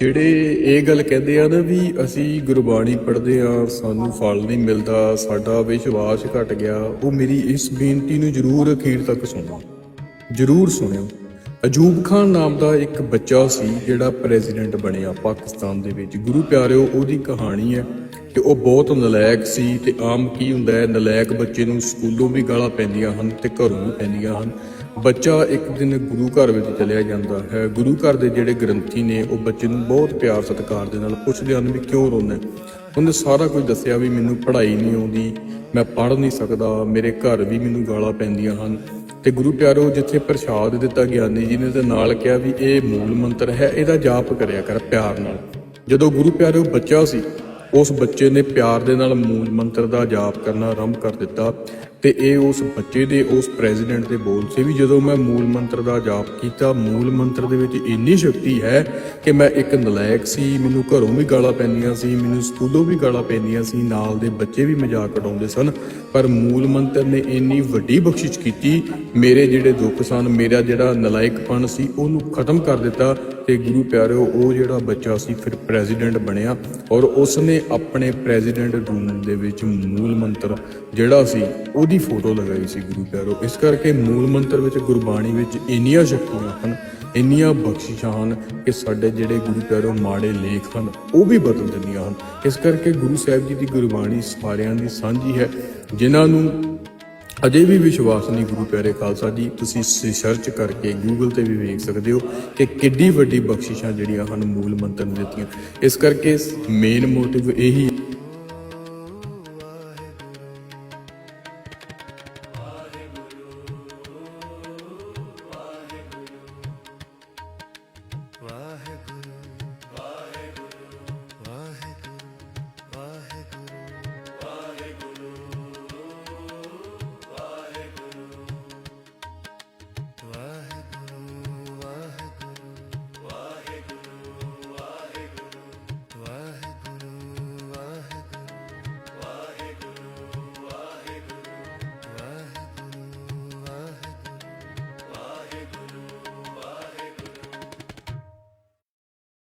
ਜਿਹੜੇ ਇਹ ਗੱਲ ਕਹਿੰਦੇ ਆ ਨਾ ਵੀ ਅਸੀਂ ਗੁਰਬਾਣੀ ਪੜ੍ਹਦੇ ਆ, ਸਾਨੂੰ ਫਲ ਨਹੀਂ ਮਿਲਦਾ, ਸਾਡਾ ਵਿਸ਼ਵਾਸ ਘਟ ਗਿਆ, ਉਹ ਮੇਰੀ ਇਸ ਬੇਨਤੀ ਨੂੰ ਜ਼ਰੂਰ ਅਖੀਰ ਤੱਕ ਸੁਣੋ। ਜ਼ਰੂਰ ਸੁਣਿਓ। ਅਜੂਬ ਖਾਨ ਨਾਮ ਦਾ ਇੱਕ ਬੱਚਾ ਸੀ ਜਿਹੜਾ ਪ੍ਰੈਜ਼ੀਡੈਂਟ ਬਣਿਆ ਪਾਕਿਸਤਾਨ ਦੇ ਵਿੱਚ। ਗੁਰੂ ਪਿਆਰਿਓ, ਉਹਦੀ ਕਹਾਣੀ ਹੈ ਕਿ ਉਹ ਬਹੁਤ ਨਲਾਇਕ ਸੀ ਤੇ ਆਮ ਕੀ ਹੁੰਦਾ ਹੈ, ਨਲਾਇਕ ਬੱਚੇ ਨੂੰ ਸਕੂਲੋਂ ਵੀ ਗਾਲਾਂ ਪੈਂਦੀਆਂ ਹਨ ਤੇ ਘਰੋਂ ਵੀ ਪੈਂਦੀਆਂ ਹਨ। ਬੱਚਾ ਇੱਕ ਦਿਨ ਗੁਰੂ ਘਰ ਵਿੱਚ ਚਲਿਆ ਜਾਂਦਾ ਹੈ। ਗੁਰੂ ਘਰ ਦੇ ਜਿਹੜੇ ਗ੍ਰੰਥੀ ਨੇ, ਉਹ ਬੱਚੇ ਨੂੰ ਬਹੁਤ ਪਿਆਰ ਸਤਿਕਾਰ ਦੇ ਨਾਲ ਪੁੱਛਦੇ ਹਨ ਵੀ ਕਿਉਂ ਰੋਂਦਾ ਉਹਨੇ ਸਾਰਾ ਕੁਝ ਦੱਸਿਆ ਵੀ ਮੈਨੂੰ ਪੜ੍ਹਾਈ ਨਹੀਂ ਆਉਂਦੀ, ਮੈਂ ਪੜ੍ਹ ਨਹੀਂ ਸਕਦਾ, ਮੇਰੇ ਘਰ ਵੀ ਮੈਨੂੰ ਗਾਲਾਂ ਪੈਂਦੀਆਂ ਹਨ। ਤੇ ਗੁਰੂ ਪਿਆਰੋ, ਜਿੱਥੇ ਪ੍ਰਸ਼ਾਦ ਦਿੱਤਾ ਗਿਆਨੀ ਜੀ ਨੇ ਤੇ ਨਾਲ ਕਿਹਾ ਵੀ ਇਹ ਮੂਲ ਮੰਤਰ ਹੈ, ਇਹਦਾ ਜਾਪ ਕਰਿਆ ਕਰ ਪਿਆਰ ਨਾਲ। ਜਦੋਂ ਗੁਰੂ ਪਿਆਰੋ ਬੱਚਾ ਸੀ, ਉਸ ਬੱਚੇ ਨੇ ਪਿਆਰ ਦੇ ਨਾਲ ਮੂਲ ਮੰਤਰ ਦਾ ਜਾਪ ਕਰਨਾ ਆਰੰਭ ਕਰ ਦਿੱਤਾ। ਤੇ ਇਹ ਉਸ ਬੱਚੇ ਦੇ, ਉਸ ਪ੍ਰੈਜ਼ੀਡੈਂਟ ਦੇ ਬੋਲ ਸੀ ਵੀ ਜਦੋਂ ਮੈਂ ਮੂਲ ਮੰਤਰ ਦਾ ਜਾਪ ਕੀਤਾ, ਮੂਲ ਮੰਤਰ ਦੇ ਵਿੱਚ ਇੰਨੀ ਸ਼ਕਤੀ ਹੈ ਕਿ ਮੈਂ ਇੱਕ ਨਲਾਇਕ ਸੀ, ਮੈਨੂੰ ਘਰੋਂ ਵੀ ਗਾਲਾਂ ਪੈਂਦੀਆਂ ਸੀ, ਮੈਨੂੰ ਸਕੂਲੋਂ ਵੀ ਗਾਲਾਂ ਪੈਂਦੀਆਂ ਸੀ, ਨਾਲ ਦੇ ਬੱਚੇ ਵੀ ਮਜ਼ਾਕ ਉਡਾਉਂਦੇ ਸਨ, ਪਰ ਮੂਲ ਮੰਤਰ ਨੇ ਇੰਨੀ ਵੱਡੀ ਬਖਸ਼ਿਸ਼ ਕੀਤੀ, ਮੇਰੇ ਜਿਹੜੇ ਦੁੱਖ ਸਨ, ਮੇਰਾ ਜਿਹੜਾ ਨਲਾਇਕਪਣ ਸੀ, ਉਹਨੂੰ ਖਤਮ ਕਰ ਦਿੱਤਾ ਤੇ ਗੁਰੂ ਪਿਆਰਿਓ, ਉਹ ਜਿਹੜਾ ਬੱਚਾ ਸੀ ਫਿਰ ਪ੍ਰੈਜ਼ੀਡੈਂਟ ਬਣਿਆ ਔਰ ਉਸਨੇ ਆਪਣੇ ਪ੍ਰੈਜ਼ੀਡੈਂਟ ਰੂਮ ਦੇ ਵਿੱਚ ਮੂਲ ਮੰਤਰ ਜਿਹੜਾ ਸੀ, ਉਹਦੀ ਫੋਟੋ ਲਗਾਈ ਸੀ ਗੁਰੂ ਪਿਆਰਿਓ ਇਸ ਕਰਕੇ ਮੂਲ ਮੰਤਰ ਵਿੱਚ ਗੁਰਬਾਣੀ ਵਿੱਚ ਇੰਨੀਆਂ ਸ਼ਕਤੀਆਂ ਹਨ, ਇੰਨੀਆਂ ਬਖਸ਼ਿਸ਼ਾਂ ਹਨ ਕਿ ਸਾਡੇ ਜਿਹੜੇ ਗੁਰੂ ਪਿਆਰਿਓ ਮਾੜੇ ਲੇਖ ਹਨ, ਉਹ ਵੀ ਬਦਲ ਦਿੰਦੀਆਂ ਹਨ। ਇਸ ਕਰਕੇ ਗੁਰੂ ਸਾਹਿਬ ਜੀ ਦੀ ਗੁਰਬਾਣੀ ਸਾਰਿਆਂ ਦੀ ਸਾਂਝੀ ਹੈ। ਜਿਨ੍ਹਾਂ ਨੂੰ ਅਜੇ ਵੀ ਵਿਸ਼ਵਾਸ ਨਹੀਂ ਗੁਰੂ ਪਿਆਰੇ ਖਾਲਸਾ ਜੀ, ਤੁਸੀਂ ਸਰਚ ਕਰਕੇ ਗੂਗਲ ਤੇ ਵੀ ਵੇਖ ਸਕਦੇ ਹੋ ਕਿ ਕਿੱਡੀ ਵੱਡੀ ਬਖਸ਼ਿਸ਼ਾਂ ਜਿਹੜੀਆਂ ਹਨ ਮੂਲ ਮੰਤਰ ਨੇ ਦਿੱਤੀਆਂ। ਇਸ ਕਰਕੇ ਮੇਨ ਮੋਟਿਵ ਇਹੀ